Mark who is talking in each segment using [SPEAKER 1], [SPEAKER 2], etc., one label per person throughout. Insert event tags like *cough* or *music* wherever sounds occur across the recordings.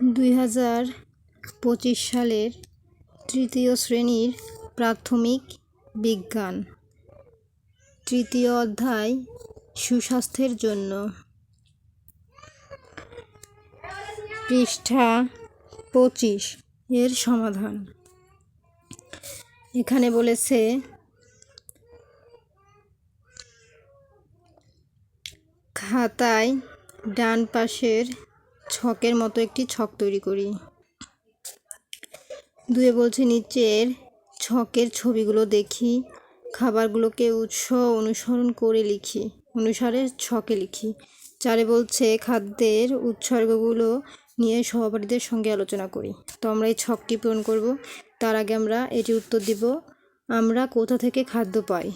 [SPEAKER 1] দুই হাজার পঁচিশ সালের তৃতীয় শ্রেণির প্রাথমিক বিজ্ঞান। তৃতীয় অধ্যায়, সুস্বাস্থ্যের জন্য। পৃষ্ঠা পঁচিশ, এর সমাধান। এখানে বলেছে, খাতায় ডান পাশের ছকের মতো একটি ছক তৈরি করি। দুয়ে বলছে, নিচের ছকের ছবিগুলো দেখি, খাবারগুলোকে উৎস অনুসরণ করে লিখি, অনুসারে ছকে লিখি। চারে বলছে, খাদ্যের উৎসর্গগুলো নিয়ে সহপাঠীদের সঙ্গে আলোচনা করি। তো আমরা এই ছকটি পূরণ করব। তার আগে আমরা এটি উত্তর দিব, আমরা কোথা থেকে খাদ্য পাই?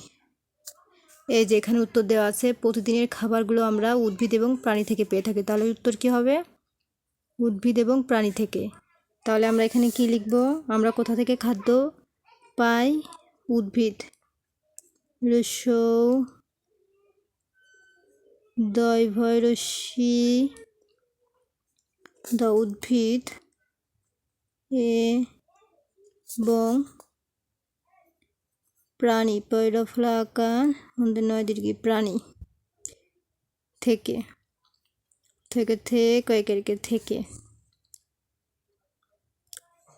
[SPEAKER 1] এই যে এখানে উত্তর দেওয়া আছে, প্রতিদিনের খাবারগুলো আমরা উদ্ভিদ এবং প্রাণী থেকে পেয়ে থাকি। তাহলে উত্তর কী হবে? উদ্ভিদ এবং প্রাণী থেকে। তাহলে আমরা এখানে কি লিখব? আমরা কোথা থেকে খাদ্য পাই? উদ্ভিদ। রসৌ দয় ভয়রসি দ্য উদ্ভিদ, এ এবং প্রাণী, পৈরফলাকার, নয় দীর্ঘি প্রাণী থেকে। থেকে থেকে কয়েকেরকে থেকে।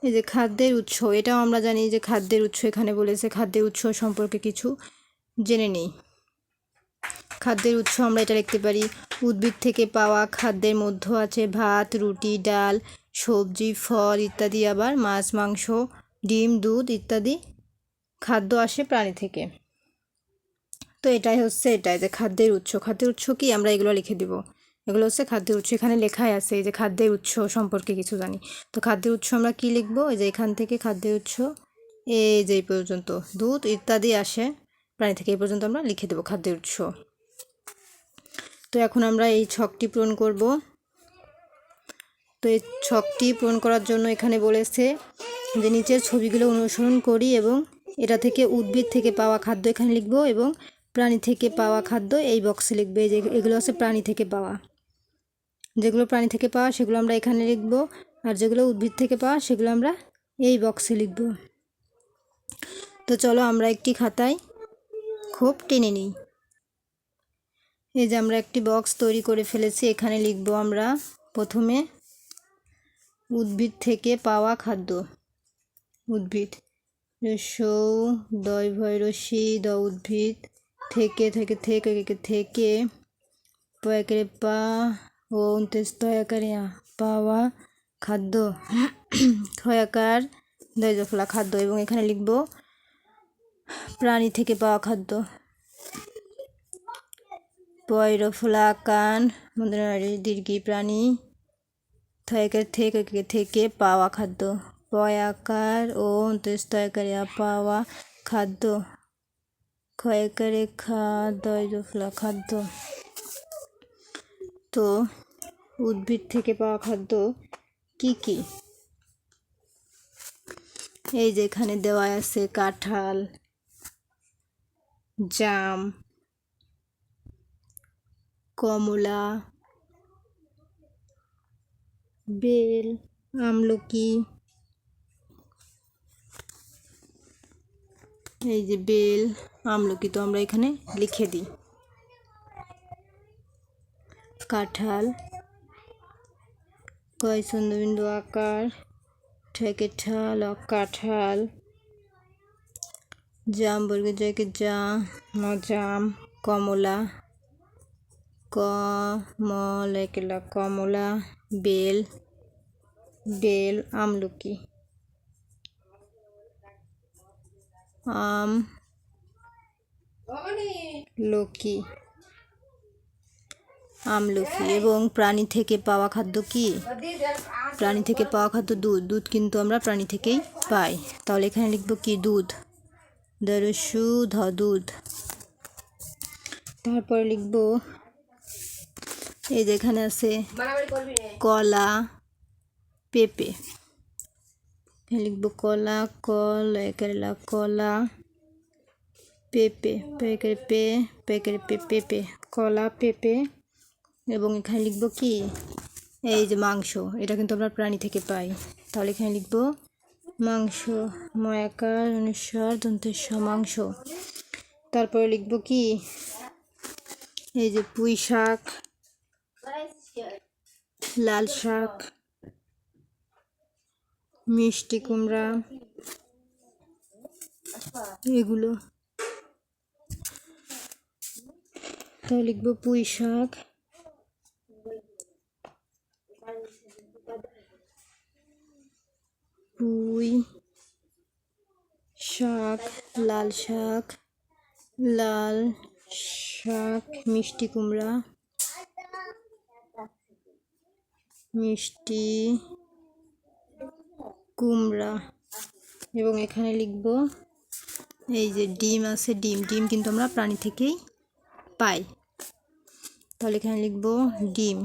[SPEAKER 1] এই যে খাদ্যের উৎস, এটাও আমরা জানি যে খাদ্যের উৎস এখানে বলেছে। খাদ্যের উৎস সম্পর্কে কিছু জেনে নেই। খাদ্যের উৎস আমরা এটা লিখতে পারি, উদ্ভিদ থেকে পাওয়া খাদ্যের মধ্যে আছে ভাত, রুটি, ডাল, সবজি, ফল ইত্যাদি, আবার মাছ, মাংস, ডিম, দুধ ইত্যাদি খাদ্য আসে প্রাণী থেকে। তো এটাই হচ্ছে এটাই যে খাদ্যের উৎস। খাদ্যের উৎস কি? আমরা এগুলো লিখে দিব। এগুলো হচ্ছে খাদ্যের উৎস। এখানে লেখাই আছে এই যে খাদ্যের উৎস সম্পর্কে কিছু জানি। তো খাদ্যের উৎস আমরা কি লিখব? এই যে এখান থেকে খাদ্যের উৎস, এই যে এই পর্যন্ত দুধ ইত্যাদি আসে, প্রাণী থেকে এই পর্যন্ত আমরা লিখে দেবো খাদ্যের উৎস। তো এখন আমরা এই ছকটি পূরণ করব। তো এই ছকটি পূরণ করার জন্য এখানে বলেছে যে নিচের ছবিগুলো অনুসরণ করি এবং এটা থেকে উদ্ভিদ থেকে পাওয়া খাদ্য এখানে লিখব এবং প্রাণী থেকে পাওয়া খাদ্য এই বক্সে লিখবে। যে এগুলো হচ্ছে প্রাণী থেকে পাওয়া। যেগুলো প্রাণী থেকে পাওয়া সেগুলো আমরা এখানে লিখব। আর যেগুলো উদ্ভিদ থেকে পাওয়া সেগুলো আমরা এই বক্সে লিখব। তো চলো আমরা একটি খাতায় খুব টেনে নিই। এই যে আমরা একটি বক্স তৈরি করে ফেলেছি, এখানে লিখব আমরা প্রথমে উদ্ভিদ থেকে পাওয়া খাদ্য। উদ্ভিদ সৌ দয় ভৈরসি, দ উদ্ভিদ, থেকে থেকে থেকে থেকে পয়কারে পা ও, উনত্রিশ তয়াকারে পাওয়া খাদ্য। *clears throat* ক্ষয়াকার জফলা খাদ্য এবং এখানে লিখব, প্রাণী থেকে পাওয়া খাদ্য। পয়রফলাকান দীর্ঘি প্রাণী, থয়কার থেকে থেকে পাওয়া খাদ্য। পয়াকার, ও অন্তস্তয়কারিয়া পাওয়া খাদ্য। ক্ষয়কারে খাদ্য খাদ্য। তো উদ্ভিদ থেকে পাওয়া খাদ্য কি কি? এই যে এখানে দেওয়া আছে কাঁঠাল, জাম, কমলা, বেল, আমলকি। এই যে বেল, আমলকি তো আমরা এখানে লিখে দিই। কাঁঠাল কয় চন্দ্রবিন্দু আকার ঠেকে ঠাল কাঁঠাল জাম বর্গের জায়গায় জা জাম কমলা কমল একলা কমলা বেল বেল আমলকি আম লকি। আমলকি এবং প্রাণী থেকে পাওয়া খাদ্য কি? প্রাণী থেকে পাওয়া খাদ্য দুধ। দুধ কিন্তু আমরা প্রাণী থেকেই পাই। তাহলে এখানে লিখব কি? দুধ। দরসু ধ দুধ তারপরে লিখব, এই যে এখানে আছে কলা, পেঁপে। লিখব কলা, কল কেরলা কলা, পেঁপে পেকের পে পেকের পে পেঁপে, কলা, পেঁপে এবং এখানে লিখব কি? এই যে মাংস, এটা কিন্তু আমরা প্রাণী থেকে পাই। তাহলে এখানে লিখব, মাংস, ময়াকার অনুস্বার দন্তেশ্বর মাংস। তারপরে লিখব কি? এই যে পুঁই শাক, লাল শাক, মিষ্টি কুমড়া, এগুলো। তো লিখব পুঁই শাক পুঁই শাক, লাল শাক লাল শাক, মিষ্টি কুমড়া মিষ্টি কুমড়া। এবং এখানে লিখব, এই যে ডিম আছে, ডিম। ডিম কিন্তু আমরা প্রাণী থেকেই পাই। তাহলে এখানে লিখব ডিম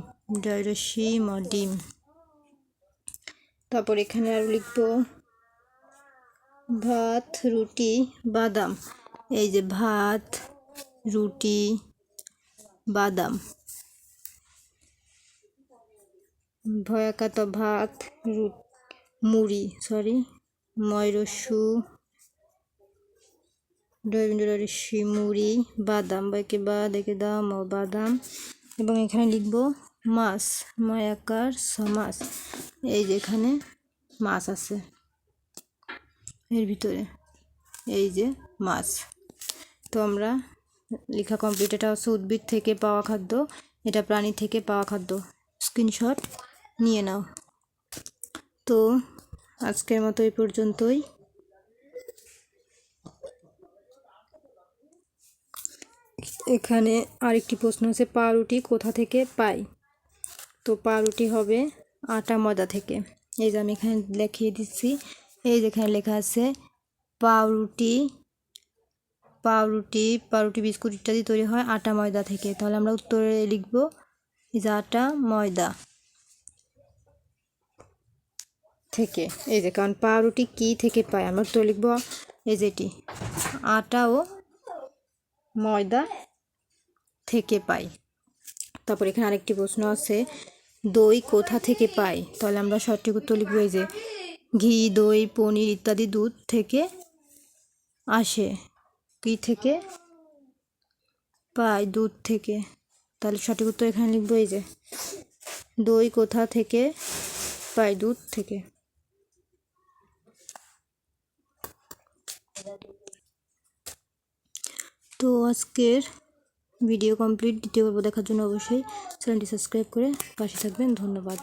[SPEAKER 1] ডয়রসি ম ডিম তারপর এখানে আরও লিখব ভাত, রুটি, বাদাম। এই যে ভাত, রুটি, বাদাম। ভয়াকাত ভাত, রু- মুড়ি সরি ময়রসু ডয়রসি মুড়ি বাদাম। বাইকে বা, দেখে দাম ও বাদাম। এবং এখানে লিখব মাছ, ময়াকার সমাস এই যে এখানে মাছ আছে। এর ভিতরে এই যে মাছ। তো আমরা লেখা কমপ্লিট এটা হচ্ছে উদ্ভিদ থেকে পাওয়া খাদ্য। এটা প্রাণী থেকে পাওয়া খাদ্য। স্ক্রিনশট নিয়ে নাও। তো আজকের মতো এই পর্যন্তই। এখানে আরেকটি প্রশ্ন আছে, পাউরুটি কোথা থেকে পাই তো পাউরুটি হবে আটা ময়দা থেকে। এই যে আমি এখানে লিখিয়ে দিচ্ছি। এই যেখানে লেখা আছে, পাউরুটি পাউরুটি পাউরুটি বিস্কুট ইত্যাদি তৈরি হয় আটা ময়দা থেকে। তাহলে আমরা উত্তরে লিখব যে আটা ময়দা থেকে। এই যে, কারণ পাউরুটি কী থেকে পাই আমরা উত্তর লিখব, এই যেটি আটা ও ময়দা থেকে পাই তারপর এখানে আরেকটি প্রশ্ন আছে দই কোথা থেকে পাই তাহলে আমরা সঠিক উত্তর লিখব এই যে, ঘি, দই, পনির ইত্যাদি দুধ থেকে আসে। কি থেকে পাই দুধ থেকে। তাহলে সঠিক উত্তর এখানে লিখব এই যে, দই কোথা থেকে পাই দুধ থেকে। তো আজকের ভিডিও কমপ্লিট দ্বিতীয় পর্ব দেখার জন্য অবশ্যই চ্যানেলটি সাবস্ক্রাইব করে পাশে থাকবেন। ধন্যবাদ।